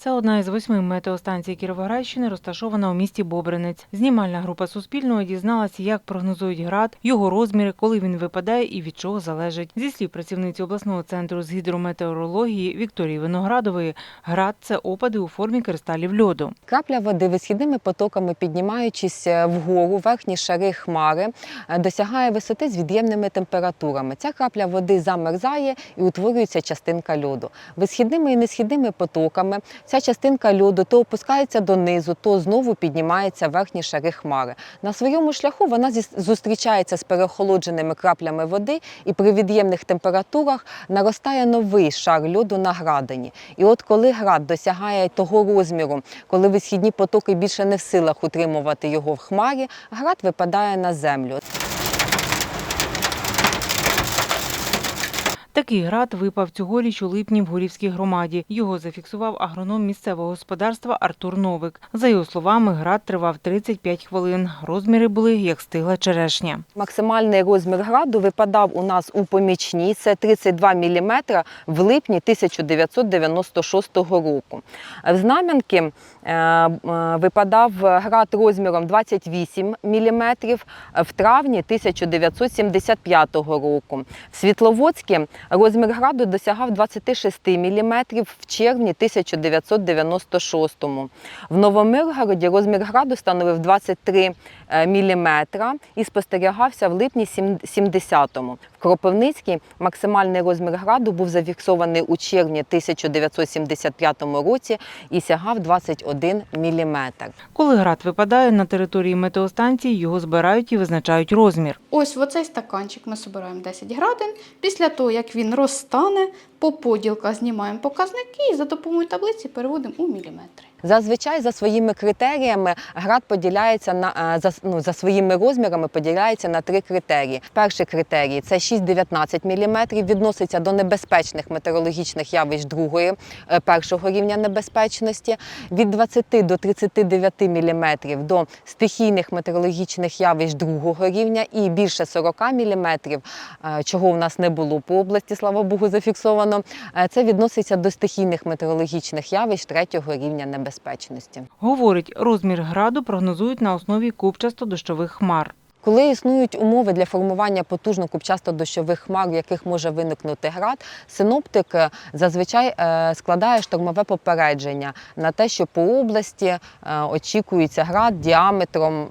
Це одна із восьми метеостанцій Кіровоградщини, розташована у місті Бобринець. Знімальна група Суспільного дізналася, як прогнозують град, його розміри, коли він випадає і від чого залежить. Зі слів працівниці обласного центру з гідрометеорології Вікторії Виноградової, град це опади у формі кристалів льоду. Крапля води висхідними потоками, піднімаючись е, вгору, верхні шари хмари, е, досягає висоти з від'ємними температурами. Ця крапля води замерзає і утворюється частинка льоду. Висхідними і несхідними потоками ця частинка льоду то опускається донизу, то знову піднімається верхні шари хмари. На своєму шляху вона зустрічається з переохолодженими краплями води, і при від'ємних температурах наростає новий шар льоду на градині. І от коли град досягає того розміру, коли висхідні потоки більше не в силах утримувати його в хмарі, град випадає на землю. Такий град випав цьогоріч у липні в Горівській громаді. Його зафіксував агроном місцевого господарства Артур Новик. За його словами, град тривав 35 хвилин. Розміри були як стигла черешня. Максимальний розмір граду випадав у нас у помічній, це 32 мм в липні 1996 року. В Знам'янки е, е, випадав град розміром 28 мм в травні 1975 року. В Світловодській розмір граду досягав 26 мм в червні 1996. В Новомиргороді розмір граду становив 23 мм і спостерігався в липні 70-му. В Кропивницькій максимальний розмір граду був зафіксований у червні 1975 році і сягав 21 мм. Коли град випадає на території метеостанції, його збирають і визначають розмір. Ось в оцей стаканчик ми збираємо 10 градин. Після того, як він розтане, по поділках знімаємо показники і за допомогою таблиці переводимо у міліметри. Зазвичай за своїми критеріями град поділяється на е, за, ну, за своїми розмірами поділяється на три критерії. Перший критерій це 6-19 мм, відноситься до небезпечних метеорологічних явищ другої е, першого рівня небезпечності. Від 20 до 39 мм до стихійних метеорологічних явищ другого рівня і більше 40 мм, чого в нас не було по області, слава Богу, зафіксовано. е, Це відноситься до стихійних метеорологічних явищ третього рівня небезпечності. Говорить, розмір граду прогнозують на основі купчасто-дощових хмар. Коли існують умови для формування потужно купчасто-дощових хмар, в яких може виникнути град, синоптик е, зазвичай е, складає штормове попередження на те, що по області е, очікується град діаметром,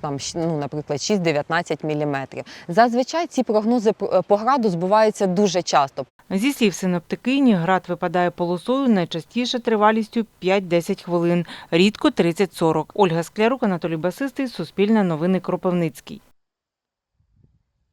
там, ну, наприклад, 6-19 мм. Зазвичай ці прогнози по граду збуваються дуже часто. Зі слів синоптикині, град випадає полосою найчастіше тривалістю 5-10 хвилин, рідко 30-40. Ольга Склярук, Анатолій Басистий, Суспільне новини 月。